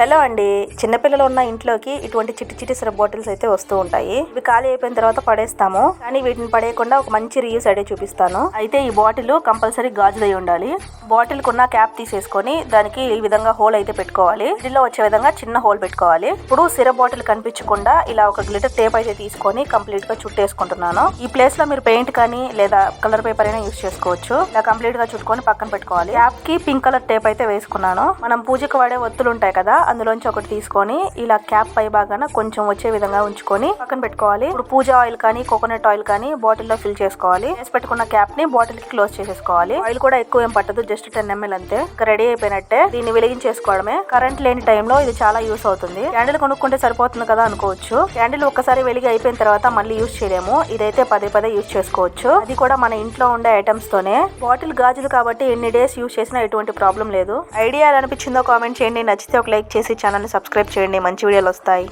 Hello అండి. చిన్నపిల్లలు ఉన్న ఇంట్లోకి ఇటువంటి చిట్టి చిట్టి సిరప్ బాటిల్స్ అయితే వస్తూ ఉంటాయి. ఇవి ఖాళీ అయిపోయిన తర్వాత పడేస్తాము. కానీ వీటిని పడేయకుండా ఒక మంచి రీయూస్ ఐడియా చూపిస్తాను. అయితే ఈ బాటిల్ కంపల్సరీ గాజుదై ఉండాలి. బాటిల్ కున్న క్యాప్ తీసేసుకొని దానికి ఈ విధంగా హోల్ అయితే పెట్టుకోవాలి. దీనిలో వచ్చే విధంగా చిన్న హోల్ పెట్టుకోవాలి. ఇప్పుడు సిరప్ బాటిల్ కనిపించకుండా ఇలా ఒక గ్లిటర్ టేప్ అయితే తీసుకొని కంప్లీట్గా చుట్టేసుకుంటున్నాను. ఈ ప్లేస్లో మీరు పెయింట్ కానీ లేదా కలర్ పేపర్ అయినా యూస్ చేసుకోవచ్చు. ఇలా కంప్లీట్గా చుట్టుకొని పక్కన పెట్టుకోవాలి. క్యాప్కి పింక్ కలర్ టేప్ అయితే వేసుకున్నాను. మనం పూజకు వాడే ఒత్తులు ఉంటాయి కదా అందులోంచి ఒకటి తీసుకొని ఇలా క్యాప్ పై భాగాన కొంచెం వచ్చే విధంగా ఉంచుకొని పక్కన పెట్టుకోవాలి. ఇప్పుడు పూజ ఆయిల్ కానీ కోకోనట్ ఆయిల్ కానీ బాటిల్లో ఫిల్ చేసుకోవాలి. వేసి పెట్టుకున్న క్యాప్ని బాటిల్కి క్లోజ్ చేసేసుకోవాలి. ఆయిల్ కూడా ఎక్కువ ఏం పట్టదు జస్ట్ టెన్ ఎంఎల్ అంతే. రెడీ అయిపోయినట్టే దీన్ని వెలిగించేసుకోవడమే. కరెంట్ లేని టైంలో ఇది చాలా యూస్ అవుతుంది. క్యాండిల్ కొనుక్కుంటే సరిపోతుంది కదా అనుకోవచ్చు. క్యాండిల్ ఒక్కసారి వెలిగి అయిపోయిన తర్వాత మళ్ళీ యూస్ చేయలేము. ఇదైతే పదే పదే యూస్ చేసుకోవచ్చు. అది కూడా మన ఇంట్లో ఉండే ఐటమ్స్ తోనే. బాటిల్ గాజులు కాబట్టి ఎన్ని డేస్ యూస్ చేసినా ఎటువంటి ప్రాబ్లం లేదు. ఐడియా ఎలా అనిపించిందో కామెంట్ చేయండి. నచ్చితే ఒక లైక్ చేసి ఛానల్ని సబ్స్క్రైబ్ చేయండి. మంచి వీడియోలు వస్తాయి.